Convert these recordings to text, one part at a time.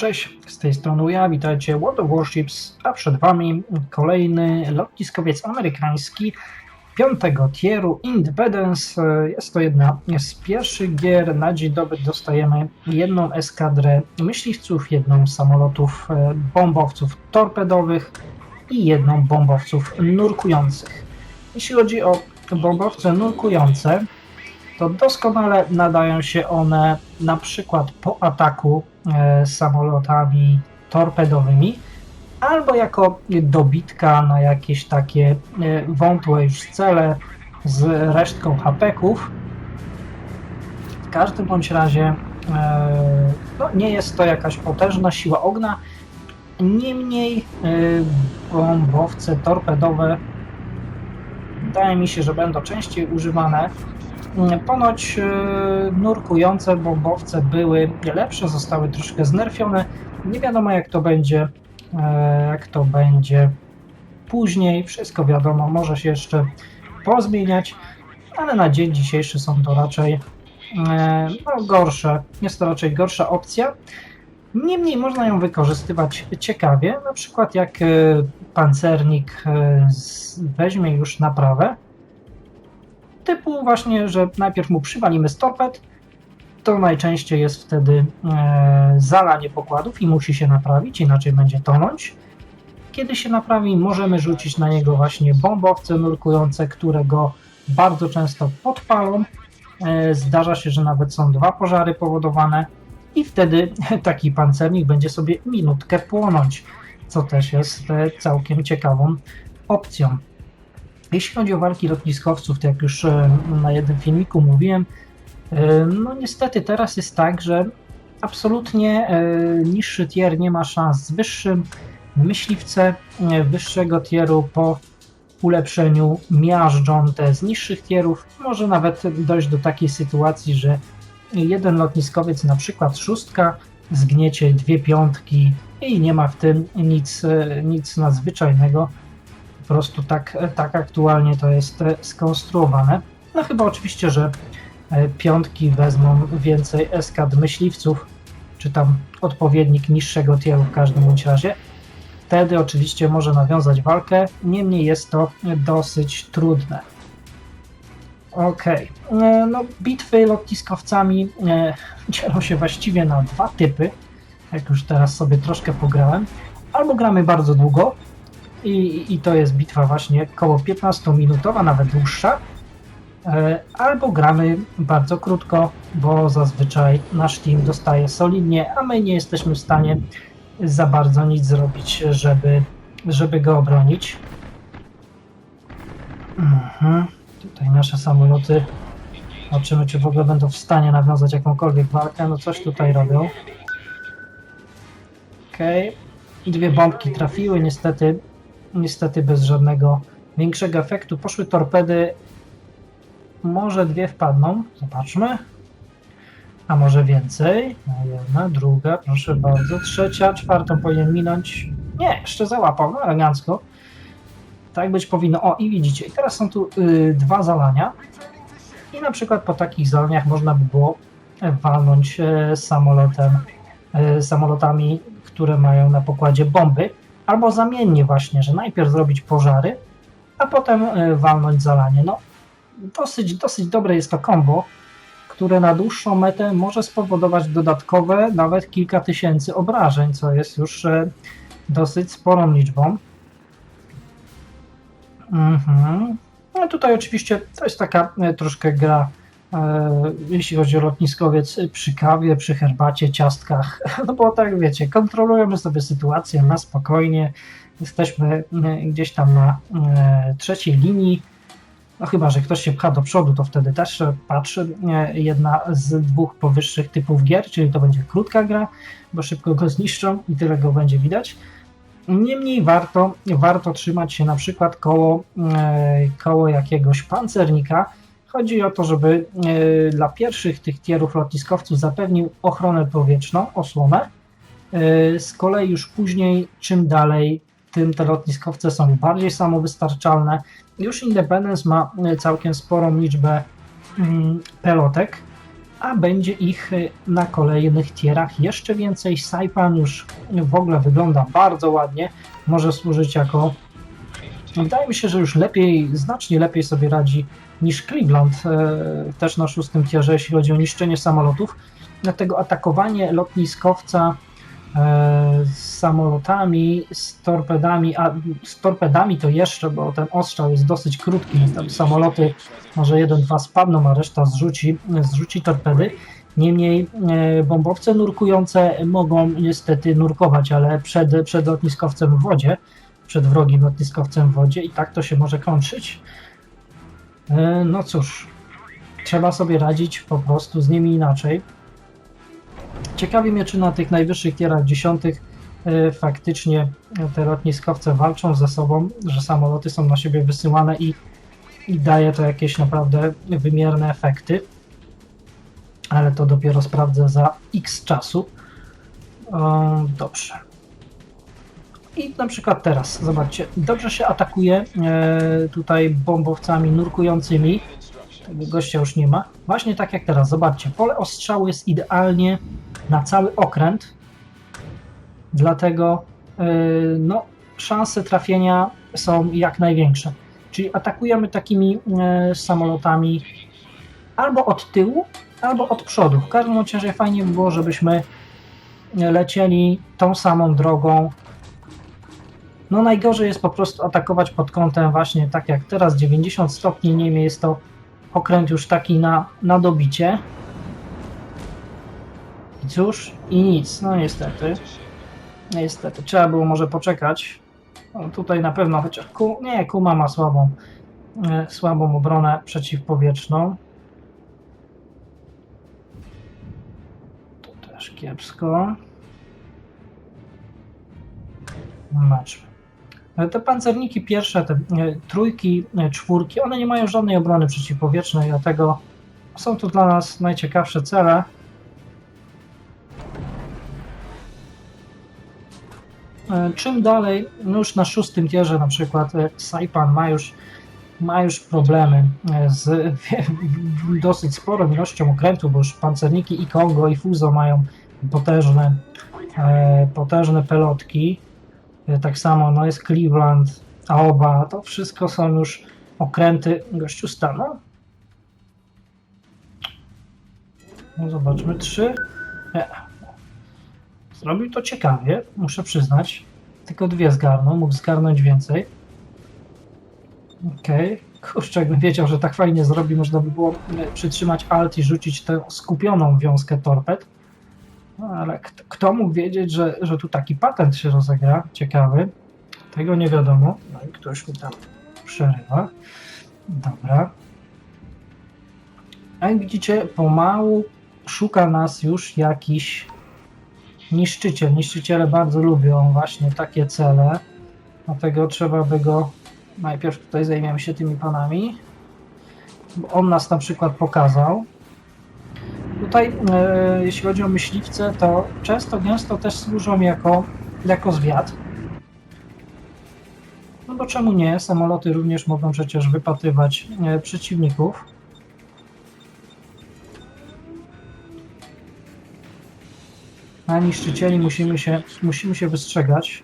Cześć, z tej strony ja, witajcie World of Warships, a przed Wami kolejny lotniskowiec amerykański piątego tieru Independence. Jest to jedna z pierwszych gier. Na dzień dobry dostajemy jedną eskadrę myśliwców, jedną samolotów e, bombowców torpedowych i jedną bombowców nurkujących. Jeśli chodzi o bombowce nurkujące, to doskonale nadają się one na przykład po ataku e, samolotami torpedowymi albo jako dobitka na jakieś takie e, wątłe już cele z resztką hapeków. W każdym bądź razie e, no, nie jest to jakaś potężna siła ognia. Niemniej bombowce torpedowe wydaje mi się, że będą częściej używane Ponoć e, nurkujące bombowce były lepsze, zostały troszkę znerfione. Nie wiadomo jak to będzie, e, jak to będzie później. Wszystko wiadomo, może się jeszcze pozmieniać, ale na dzień dzisiejszy są to raczej e, no, gorsze. Jest to raczej gorsza opcja. Niemniej można ją wykorzystywać ciekawie, na przykład jak pancernik weźmie już naprawę, typu właśnie, że najpierw mu przywalimy z torped, to najczęściej jest wtedy e, zalanie pokładów i musi się naprawić, inaczej będzie tonąć. Kiedy się naprawi, możemy rzucić na niego właśnie bombowce nurkujące, które go bardzo często podpalą. E, zdarza się, że nawet są dwa pożary powodowane i wtedy taki pancernik będzie sobie minutkę płonąć, co też jest e, całkiem ciekawą opcją. Jeśli chodzi o walki lotniskowców, to jak już e, na jednym filmiku mówiłem, e, no niestety teraz jest tak, że absolutnie e, niższy tier nie ma szans z wyższym. Myśliwce wyższego tieru po ulepszeniu miażdżą te z niższych tierów. Może nawet dojść do takiej sytuacji, że jeden lotniskowiec, na przykład szóstka, zgniecie dwie piątki i nie ma w tym nic, nic nadzwyczajnego prostu tak, tak aktualnie to jest e, skonstruowane. No chyba oczywiście, że e, piątki wezmą więcej eskad myśliwców, czy tam odpowiednik niższego tieru w każdym bądź razie. Wtedy oczywiście może nawiązać walkę, niemniej jest to dosyć trudne. Ok, e, no bitwy lotniskowcami dzielą się właściwie na dwa typy, jak już teraz sobie troszkę pograłem. Albo gramy bardzo długo, i, i to jest bitwa właśnie około 15-minutowa, nawet dłuższa. E, albo gramy bardzo krótko, bo zazwyczaj nasz team dostaje solidnie, a my nie jesteśmy w stanie za bardzo nic zrobić, żeby, żeby go obronić. Mhm. Tutaj nasze samoloty. Zobaczymy, czy w ogóle będą w stanie nawiązać jakąkolwiek walkę. No coś tutaj robią. Okej. Okay. Dwie bombki trafiły, niestety niestety bez żadnego większego efektu. Poszły torpedy, może dwie wpadną, zobaczmy. A może więcej? No, jedna, druga, proszę bardzo, trzecia, czwartą powinien minąć. Nie, jeszcze załapał, no elegancko. Tak być powinno. O, i widzicie, i teraz są tu y, dwa zalania. I na przykład po takich zalaniach można by było walnąć y, samolotem, y, samolotami, które mają na pokładzie bomby albo zamiennie właśnie, że najpierw zrobić pożary, a potem e, walnąć zalanie. No, dosyć, dosyć dobre jest to kombo, które na dłuższą metę może spowodować dodatkowe nawet kilka tysięcy obrażeń, co jest już e, dosyć sporą liczbą. Mhm. No tutaj oczywiście to jest taka e, troszkę gra jeśli chodzi o lotniskowiec, przy kawie, przy herbacie, ciastkach, no bo tak wiecie, kontrolujemy sobie sytuację na spokojnie, jesteśmy e, gdzieś tam na e, trzeciej linii, no chyba, że ktoś się pcha do przodu, to wtedy też patrzy jedna z dwóch powyższych typów gier, czyli to będzie krótka gra, bo szybko go zniszczą i tyle go będzie widać. Niemniej warto, warto trzymać się na przykład koło, koło jakiegoś pancernika, Chodzi o to, żeby e, dla pierwszych tych tierów lotniskowców zapewnił ochronę powietrzną, osłonę. E, z kolei już później, czym dalej, tym te lotniskowce są bardziej samowystarczalne. Już Independence ma e, całkiem sporą liczbę mm, pelotek, a będzie ich na kolejnych tierach jeszcze więcej. Saipan już w ogóle wygląda bardzo ładnie, może służyć jako. Wydaje mi się, że już lepiej, znacznie lepiej sobie radzi niż Cleveland, e, też na szóstym tierze, jeśli chodzi o niszczenie samolotów. Dlatego atakowanie lotniskowca e, z samolotami, z torpedami, a z torpedami to jeszcze, bo ten ostrzał jest dosyć krótki, tam samoloty może jeden, dwa spadną, a reszta zrzuci, zrzuci torpedy. Niemniej e, bombowce nurkujące mogą niestety nurkować, ale przed, przed lotniskowcem w wodzie, przed wrogim lotniskowcem w wodzie i tak to się może kończyć. E, No cóż, trzeba sobie radzić po prostu z nimi inaczej. Ciekawi mnie, czy na tych najwyższych tierach dziesiątych e, faktycznie te lotniskowce walczą ze sobą, że samoloty są na siebie wysyłane i, i daje to jakieś naprawdę wymierne efekty. Ale to dopiero sprawdzę za x czasu. O, dobrze. I na przykład teraz, zobaczcie, dobrze się atakuje e, tutaj bombowcami nurkującymi. Tego gościa już nie ma. Właśnie tak jak teraz, zobaczcie, pole ostrzału jest idealnie na cały okręt, dlatego e, no, szanse trafienia są jak największe. Czyli atakujemy takimi e, samolotami albo od tyłu, albo od przodu. W każdym razie fajnie by było, żebyśmy lecieli tą samą drogą. No najgorzej jest po prostu atakować pod kątem właśnie tak jak teraz 90 stopni, niemniej jest to okręt już taki na, na dobicie. I cóż, i nic, no niestety. Niestety, trzeba było może poczekać. No, tutaj na pewno, chociaż ku, nie, Kuma ma słabą, e, słabą obronę przeciwpowietrzną. Tu też kiepsko. Zobaczmy. Te pancerniki pierwsze, te e, trójki, e, czwórki, one nie mają żadnej obrony przeciwpowietrznej, dlatego są to dla nas najciekawsze cele. E, Czym dalej, no już na szóstym tierze na przykład Saipan ma już, ma już problemy z dosyć sporą ilością okrętów, bo już pancerniki i Kongo i Fuzo mają potężne, potężne pelotki. Tak samo no jest Cleveland, Aoba, to wszystko są już okręty gościu stanu. No zobaczmy, trzy. Nie. Zrobił to ciekawie, muszę przyznać. Tylko dwie zgarnął, mógł zgarnąć więcej. Okej. Okay. Kurczę, jakbym wiedział, że tak fajnie zrobi, można by było e, przytrzymać alt i rzucić tę skupioną wiązkę torped. No, ale kto, mógł wiedzieć, że, że tu taki patent się rozegra? Ciekawy. Tego nie wiadomo. No i ktoś mi tam przerywa. Dobra. A jak widzicie, pomału szuka nas już jakiś niszczyciel. Niszczyciele bardzo lubią właśnie takie cele. Dlatego trzeba by go. Najpierw tutaj zajmiemy się tymi panami. On nas na przykład pokazał. Tutaj, e, jeśli chodzi o myśliwce, to często, gęsto też służą jako, jako zwiat. No bo czemu nie? Samoloty również mogą przecież wypatrywać e, przeciwników. A niszczycieli musimy się, musimy się wystrzegać.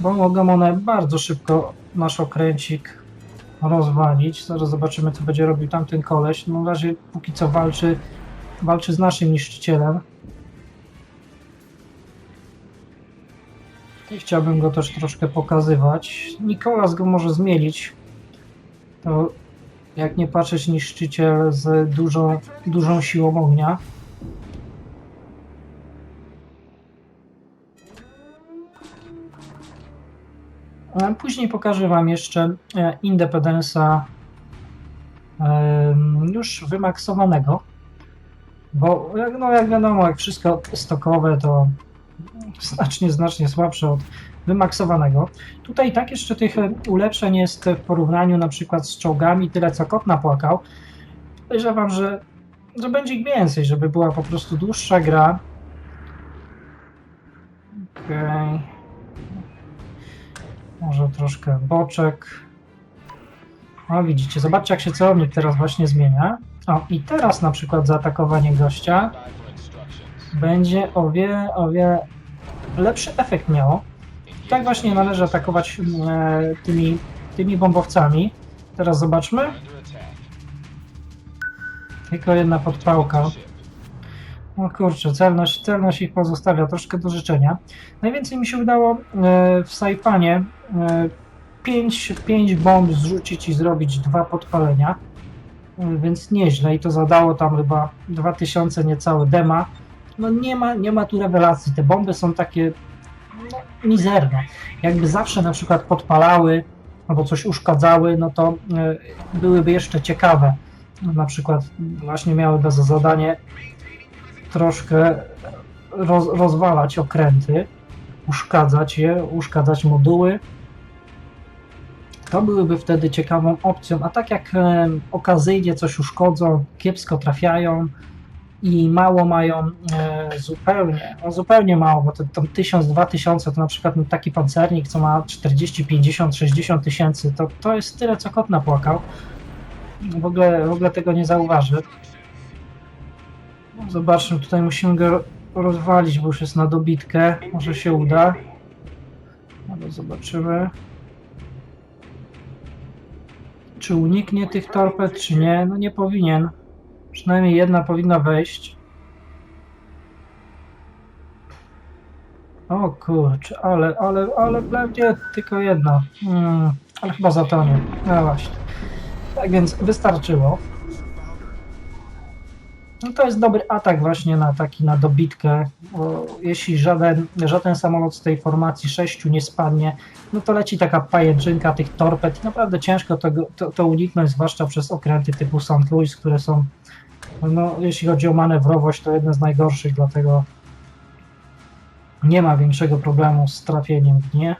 Bo mogą one bardzo szybko nasz okręcik rozwalić. Zaraz zobaczymy, co będzie robił tamten koleś. No na razie póki co walczy, walczy z naszym niszczycielem. I chciałbym go też troszkę pokazywać. Nikolas go może zmienić. To jak nie patrzeć niszczyciel z dużą, dużą siłą ognia. Później pokażę Wam jeszcze e, Independence'a już wymaksowanego, bo no, jak wiadomo, jak wszystko stokowe to znacznie, znacznie słabsze od wymaksowanego. Tutaj tak jeszcze tych e, ulepszeń jest w porównaniu na przykład z czołgami tyle co kot napłakał. Podejrzewam, że, że będzie ich więcej, żeby była po prostu dłuższa gra. Okej. Może troszkę boczek. O, widzicie, zobaczcie jak się celownik teraz właśnie zmienia. O, i teraz na przykład zaatakowanie gościa będzie o wiele, o wiele lepszy efekt miało. Tak właśnie należy atakować e, tymi, tymi bombowcami. Teraz zobaczmy. Tylko jedna podpałka. O kurczę, celność, celność ich pozostawia troszkę do życzenia. Najwięcej mi się udało e, w Saipanie 5 pięć bomb zrzucić i zrobić dwa podpalenia. E, Więc nieźle i to zadało tam chyba 2000 niecałe dema. No nie ma, nie ma tu rewelacji. Te bomby są takie no, mizerne. Jakby zawsze na przykład podpalały albo coś uszkadzały, no to e, byłyby jeszcze ciekawe. Na przykład właśnie miałyby za zadanie troszkę roz, rozwalać okręty, uszkadzać je, uszkadzać moduły. To byłyby wtedy ciekawą opcją, a tak jak e, okazyjnie coś uszkodzą, kiepsko trafiają i mało mają e, zupełnie, no zupełnie mało, bo to tam 1000, 2000 to na przykład taki pancernik, co ma 40, 50, 60 tysięcy, to, to jest tyle, co kot napłakał. W ogóle, w ogóle tego nie zauważy. Zobaczmy, tutaj musimy go rozwalić, bo już jest na dobitkę. Może się uda. Ale zobaczymy. Czy uniknie tych torped, czy nie? No nie powinien. Przynajmniej jedna powinna wejść. O kurczę, ale, ale, ale pewnie tylko jedna. Hmm, ale chyba zatonie. No właśnie. Tak więc wystarczyło. No to jest dobry atak właśnie na taki na dobitkę, bo jeśli żaden, żaden samolot z tej formacji 6 nie spadnie, no to leci taka pajęczynka tych torped i naprawdę ciężko tego, to, to uniknąć, zwłaszcza przez okręty typu St. Louis, które są, no jeśli chodzi o manewrowość, to jedne z najgorszych, dlatego nie ma większego problemu z trafieniem w nie.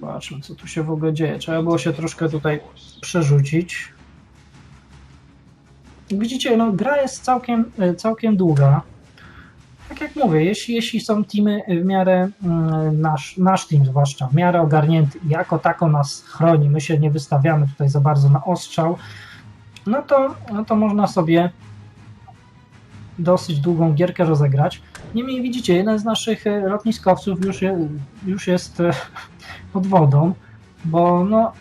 Zobaczmy, co tu się w ogóle dzieje. Trzeba było się troszkę tutaj przerzucić. Widzicie, no, gra jest całkiem, e, całkiem długa. Tak jak mówię, jeśli, jeśli są teamy w miarę, mm, nasz, nasz team zwłaszcza, w miarę ogarnięty, jako tako nas chroni, my się nie wystawiamy tutaj za bardzo na ostrzał, no to, no to można sobie dosyć długą gierkę rozegrać. Niemniej widzicie, jeden z naszych e, lotniskowców już, je, już jest e, pod wodą, bo no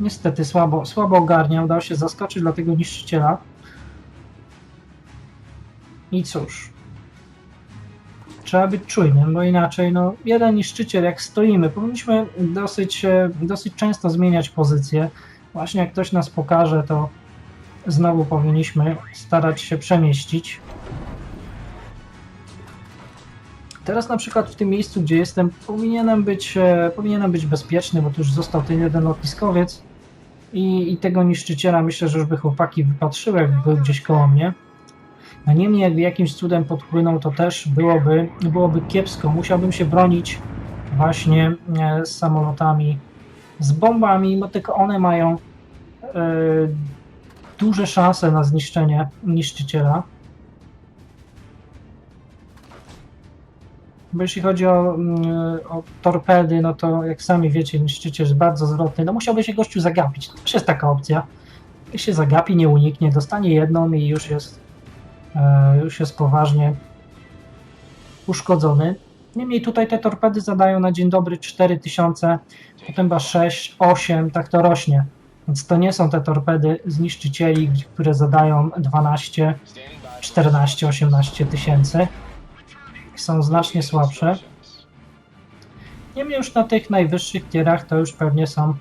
niestety słabo, słabo ogarniał, dał się zaskoczyć dla tego niszczyciela. I cóż, trzeba być czujnym, bo inaczej, no, jeden niszczyciel, jak stoimy, powinniśmy dosyć, e, dosyć często zmieniać pozycję. Właśnie jak ktoś nas pokaże, to znowu powinniśmy starać się przemieścić. Teraz na przykład w tym miejscu, gdzie jestem, powinienem być, e, powinienem być bezpieczny, bo tu już został ten jeden lotniskowiec i, i tego niszczyciela myślę, że już by chłopaki wypatrzyły, jak był gdzieś koło mnie. A niemniej jakby jakimś cudem podpłynął, to też byłoby, byłoby kiepsko. Musiałbym się bronić właśnie e, z samolotami, z bombami, bo tylko one mają e, duże szanse na zniszczenie niszczyciela. Bo jeśli chodzi o, mm, o torpedy, no to jak sami wiecie, niszczyciel jest bardzo zwrotny. No musiałby się gościu zagapić. To też jest taka opcja. Jak się zagapi, nie uniknie, dostanie jedną i już jest, e, już jest poważnie uszkodzony. Niemniej tutaj te torpedy zadają na dzień dobry 4000, potem chyba 6, 8, tak to rośnie. Więc to nie są te torpedy zniszczycieli, które zadają 12, 14, 18 tysięcy. Są znacznie słabsze. Niemniej już na tych najwyższych tierach to już pewnie są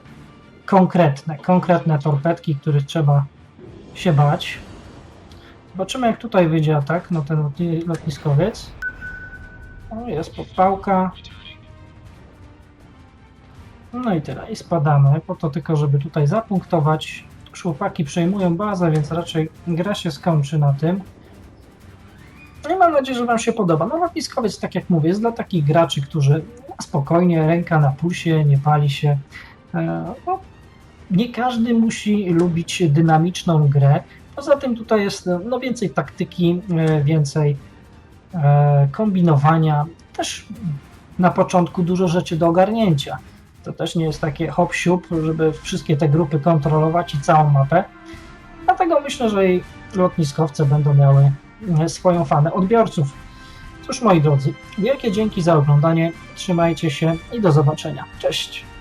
konkretne, konkretne torpedki, których trzeba się bać. Zobaczymy jak tutaj wyjdzie atak na ten lotni- lotniskowiec. O, jest podpałka. No i tyle. I spadamy. Po to tylko, żeby tutaj zapunktować. Już Chłopaki przejmują bazę, więc raczej gra się skończy na tym. No i mam nadzieję, że Wam się podoba. No lotniskowiec, tak jak mówię, jest dla takich graczy, którzy spokojnie, ręka na pulsie, nie pali się. E, No, nie każdy musi lubić dynamiczną grę. Poza tym tutaj jest no, więcej taktyki, e, więcej e, kombinowania. Też na początku dużo rzeczy do ogarnięcia. To też nie jest takie hop siup, żeby wszystkie te grupy kontrolować i całą mapę. Dlatego myślę, że jej lotniskowce będą miały e, swoją fanę odbiorców. Cóż moi drodzy, wielkie dzięki za oglądanie, trzymajcie się i do zobaczenia. Cześć!